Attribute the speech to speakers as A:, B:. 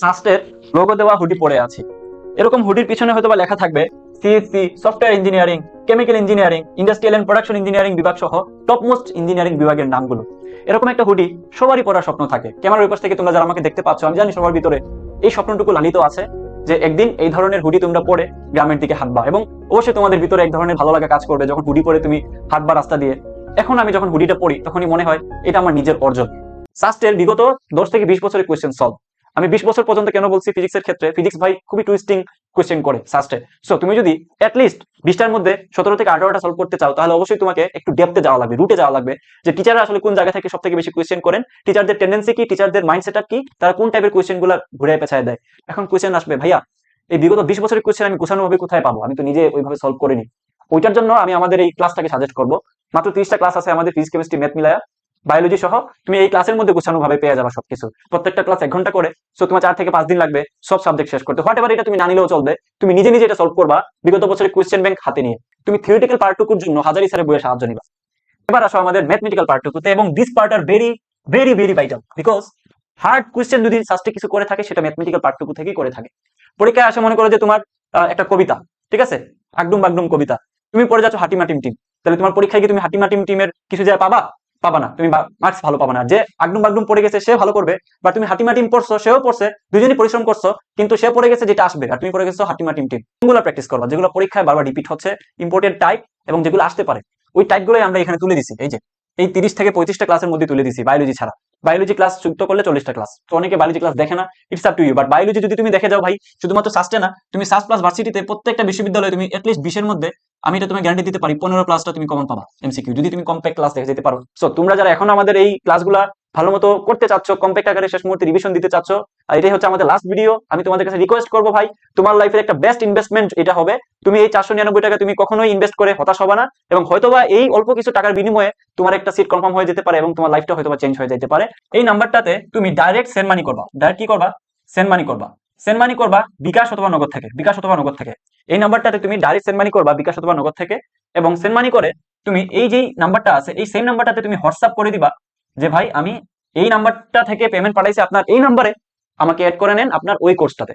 A: সাস্টের logo দেওয়া hoodie পরে আছি। এরকম হুডির পিছনে হয়তো বা লেখা থাকবে CSC software engineering chemical engineering industrial and production engineering বিভাগ সহ টপ মোস্ট ইঞ্জিনিয়ারিং বিভাগের নামগুলো। এরকম একটা হুডি সবারই পড়ার স্বপ্ন থাকে। ক্যামেরার পাশ থেকে তোমরা যারা আমাকে দেখতে পাচ্ছ, আমি জানি সবার ভিতরে এই স্বপ্নটুকু লালিত আছে, যে একদিন এই ধরনের হুডি তোমরা পরে গ্রামের দিকে হাঁটবা এবং অবশ্যই তোমাদের ভিতরে এক ধরনের ভালো লাগা কাজ করবে যখন হুডি পরে তুমি হাঁটবা রাস্তা দিয়ে। এখন আমি যখন হুডিটা পড়ি তখনই মনে হয় এটা আমার নিজের অর্জন। সাস্টের বিগত দশ থেকে বিশ বছরের কোয়েশ্চেন সলভ আমি বিশ বছর পর্যন্ত কেন বলছি ফিজিক্সের ক্ষেত্রে? ফিজিক্স ভাই খুবই টুইস্টিং কোয়েশ্চেন করে সাস্টে সো তুমি যদি অ্যাটলিস্ট বিশটার মধ্যে সতেরো থেকে আঠারোটা সলভ করতে চাও, তাহলে অবশ্যই তোমাকে একটু ডেপতে যাওয়া লাগবে রুটে যাওয়া লাগবে। যে টিচাররা আসলে কোন জায়গা থেকে সব থেকে বেশি কোয়েশ্চেন করেন টিচারদের টেন্ডেন্সি কি টিচারদের মাইন্ড সেট কি, তারা কোন টাইপের কোয়েশ্চেনগুলো ঘুরে পেছায় দেয়। এখন কোয়েশ্চেন আসবে, ভাইয়া, এই বিগত বিশ বছরের কোয়েশ্চেন আমি ভাবে কোথায় পাবো? আমি তো নিজে ওইভাবে সলভ করিনি। ওইটার জন্য আমি আমাদের এই ক্লাসটাকে সাজেস্ট করব। মাত্র তিরিশটা ক্লাস আছে আমাদের ফিজিক্স কেমিস্ট্রি ম্যাথ মিলায়া। বায়োলজি সহ তুমি এই ক্লাসের মধ্যে গোছানো ভাবে পেয়ে যাবে সবকিছু। প্রত্যেকটা ক্লাস এক ঘণ্টা করে সো তোমার চার থেকে পাঁচ দিন লাগবে সব সাবজেক্ট শেষ করতে। হোয়াট এভার এটা তুমি না নিলেও চলবে, তুমি নিজে নিজে এটা সলভ করবা বিগত বছরের কোয়েশ্চেন ব্যাংক হাতে নিয়ে। তুমি থিওরিটিক্যাল পার্টটুকুর জন্য হাজারি স্যারের বইয়ের সাহায্য নিবা। এবার আসো আমাদের ম্যাথমেটিক্যাল পার্টটুকুতে এবং this part are very very very vital because hard question যদি সাস্টে কিছু করে থাকে, সেটা ম্যাথমেটিক্যাল পার্টটুকু থেকেই করে থাকে। পরীক্ষায় আসে মনে করো যে তোমার একটা কবিতা, ঠিক আছে? আগডুম বাগডুম কবিতা। তুমি পড়ে যাচ্ছ হাটিমাটিম টিম তাহলে তোমার পরীক্ষায় কি তুমি হাটিমা টিম টিমের কিছু যায় পাবা? পাবা না তুমি মার্কস ভালো পাবা না যে আগডুম বাগডুম পড়ে গেছে সে ভালো করবে, বা তুমি হাটিমা টিম পড়ছো, সেও পড়ছে, দুজনই পরিশ্রম করছ, কিন্তু সে পড়ে গেছে যেটা আসবে, আর তুমি পড়ে গেছো হাটিমা টিম টিম। কোনগুলো প্র্যাকটিস করবা, যেগুলো পরীক্ষায় বারবার রিপিট হচ্ছে ইম্পর্টেন্ট টাইপ এবং যেগুলো আসতে পারে। ওই টাইপগুলোই আমরা এখানে তুলে দিছি, এই যে, এই তিরিশ থেকে পঁয়ত্রিশটা ক্লাসের মধ্যে তুলে দিছি বায়োলজি ছাড়া। বায়োলজি ক্লাস যুক্ত করলে চল্লিশটা ক্লাস তো অনেকে বায়োলজি ক্লাস দেখে না it's up to you but biology যদি তুমি দেখে যাও ভাই, শুধুমাত্র সাস্টে না, তুমি সাস প্লাস ভার্সিটিতে প্রত্যেকটা বিশ্ববিদ্যালয়ে তুমি এটলিস্ট বিশের মধ্যে আমি এটা তুমি গ্যারান্টি দিতে পারি, পনেরো ক্লাসটা তুমি কমন পাবা এমসিকিউ যদি তুমি কম্প্যাক্ট ক্লাস দেখে যেতে পারো। সো তোমরা যারা এখন আমাদের এই ক্লাসগুলা ভালো মতো করতে চাচ্ছ কম্প্যাক্ট আকারে শেষ মুহূর্তে রিভিশন দিতে চাচ্ছ এটাই হচ্ছে আমাদের লাস্ট ভিডিও আমি তোমাদের কাছে রিকোয়েস্ট করব ভাই, তোমার লাইফের একটা বেস্ট ইনভেস্টমেন্ট এটা হবে। তুমি এই চারশো নিরানব্বই টাকা তুমি কখনোই ইনভেস্ট করে হতাশ হবে না, এবং হয়তোবা এই অল্প কিছু টাকার বিনিময়ে তোমার একটা সিট কনফার্ম হয়ে যেতে পারে, এবং তোমার লাইফটা হয়তোবা চেঞ্জ হয়ে যেতে পারে। এই নাম্বারটাতে তুমি ডাইরেক্ট সেন্ড মানি করবা। ডাইরেক্ট কি করবা? সেন্ড মানি করবা। সেন্ড করবা বিকাশ অথবা নগদ থেকে, বিকাশ অথবা নগদ থেকে। এই নাম্বারটাতে তুমি ডাইরেক্ট সেন্ড করবা বিকাশ অথবা নগদ থেকে এবং সেন্ড করে তুমি এই যেই নাম্বারটা আছে, এই সেম নাম্বারটাতে তুমি হোয়াটসঅ্যাপ করে দিবা যে, ভাই, আমি এই নাম্বারটা থেকে পেমেন্ট পাঠাইছি, আপনার এই নাম্বারে আমাকে অ্যাড করে নেন আপনার ওই কোর্সটাতে